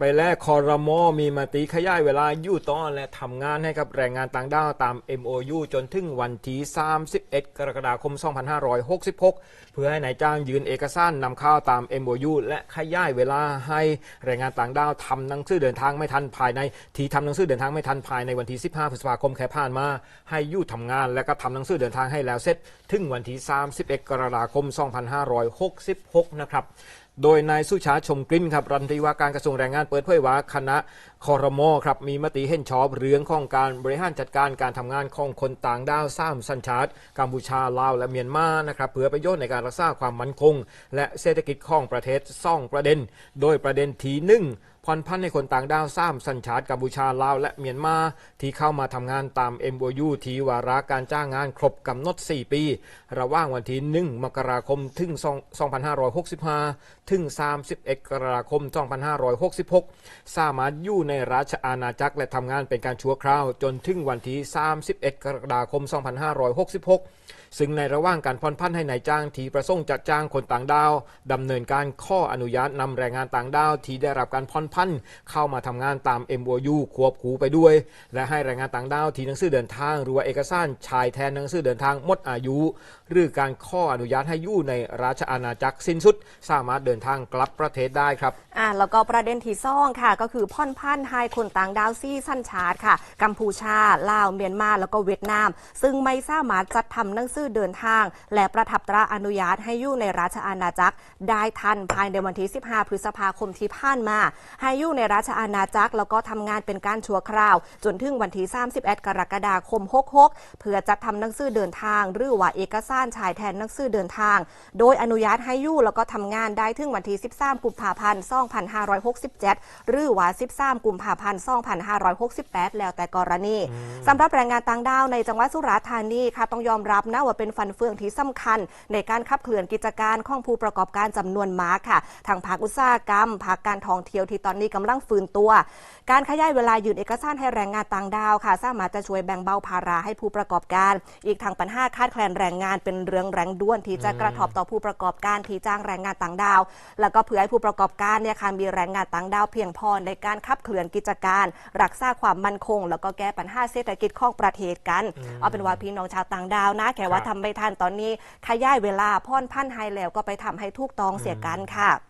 ไปแลกคอรมอมีมติขยายเวลายู่ต่อและทำงานให้กับแรงงานต่างด้าวตาม MOU จนถึงวันที่31 กรกฎาคม 2566 เพื่อให้นายจ้างยืนเอกสารนำเข้าตาม MOU และขยายเวลาให้แรงงานต่างด้าวทำหนังสือเดินทางไม่ทันภายใน ที่ทำหนังสือเดินทางไม่ทันภายในวันที่ 15 พฤษภาคมแค่ผ่านมา ให้ยู่ทำงานและก็ทำหนังสือเดินทางให้แล้วเสร็จ ถึงวันที่ 31 กรกฎาคม 2566 นะครับ โดยนายสุชาติชมกลิ่นครับรัฐมนตรีว่าการกระทรวงแรงงานเปิดเผยว่าคณะคอรมอครับมีมติเห็นชอบเรื่องของการบริหารจัดการการทำงานของคนต่างด้าวสามสัญชาติกัมพูชาลาวและเมียนมานะครับเพื่อประโยชน์ในการรักษาความมั่นคง และเศรษฐกิจของประเทศซ่องประเด็น โดยประเด็นทีหนึ่ง ผ่อนพันให้คนต่างด้าวสามสัญชาติกัมพูชาลาวและเมียนมาที่เข้ามาทำงานตาม MOU ที่วาระการจ้างงานครบกำหนด 4 ปี ระหว่างวันที่ 1 มกราคมถึง 2565 ถึง 31 กรกฎาคม 2566 สามารถอยู่ในราชอาณาจักรและทำงานเป็นการชั่วคราว จนถึงวันที่ 31 กรกฎาคม 2566 ซึ่งในระหว่างการผ่อนพันให้นายจ้างที่ประสงค์จะจ้างคนต่างด้าวดำเนินการข้ออนุญาตนำแรงงานต่างด้าวที่ได้รับการผ่อนพันเข้ามาทำงานตาม MOU ควบคู่ไปด้วย และให้แรงงานต่างด้าวที่หนังสือเดินทาง หรือว่าเอกสารชายแทนหนังสือเดินทางหมดอายุ หรือการข้ออนุญาตให้อยู่ในราชอาณาจักรสิ้นสุด สามารถเดินทางกลับประเทศได้ครับอ่าแล้วก็ประเด็นที่ซ่องค่ะ ก็คือพ่อนพันให้คนต่างดาวซี่สั้นชาติค่ะ กัมพูชาลาวเมียนมาแล้วก็เวียดนาม ซึ่งไม่สามารถจัดทำหนังสือเดินทาง และประทับตราอนุญาตให้อยู่ในราชอาณาจักร ได้ทันภายในวันที่ 15 พฤษภาคมที่ผ่านมาให้อยู่ในราชอาณาจักร แล้วก็ทำงานเป็นการชั่วคราว จนถึงวันที่ 31 กรกฎาคม 66 เพื่อจัดทำหนังสือเดินทาง หรือว่าเอกสารชายแทนหนังสือเดินทาง โดยอนุญาตให้อยู่แล้วก็ทำงานได้ถึงวันที่ 13 กุมภาพันธ์ 2567 หรือว่า 13 กุมภาพันธ์ 2568 แล้วแต่กรณีสำหรับแรงงานต่างด้าวในจังหวัดสุราษฎร์ธานีค่ะต้องยอมรับนะว่าเป็นฟันเฟืองที่สำคัญ ในการขับเคลื่อนกิจการของผู้ประกอบการจำนวนมากค่ะทางภาคอุตสาหกรรมภาคการท่องเที่ยวที่ตอนนี้กำลังฟื้นตัว การขยายเวลายืนเอกสารให้แรงงานต่างดาวค่ะ สามารถจะช่วยแบ่งเบาภาระให้ผู้ประกอบการ อีกทางปัญหาคาดแคลนแรงงานเป็นเรื่องแรงด้วนที่จะกระทบต่อผู้ประกอบการที่จ้างแรงงานต่างดาว แล้วก็เพื่อให้ผู้ประกอบการเนี่ยค่ะมีแรงงานต่างดาวเพียงพอในการขับเคลื่อนกิจการ รักษาความมั่นคง แล้วก็แก้ปัญหาเศรษฐกิจของประเทศกัน เอาเป็นว่าพี่น้องชาวต่างดาวนะแค่ว่าครับทำไม่ทันตอนนี้ขยายเวลาพ่อนพันให้แล้วก็ไปทำให้ถูกต้องเสียกันค่ะ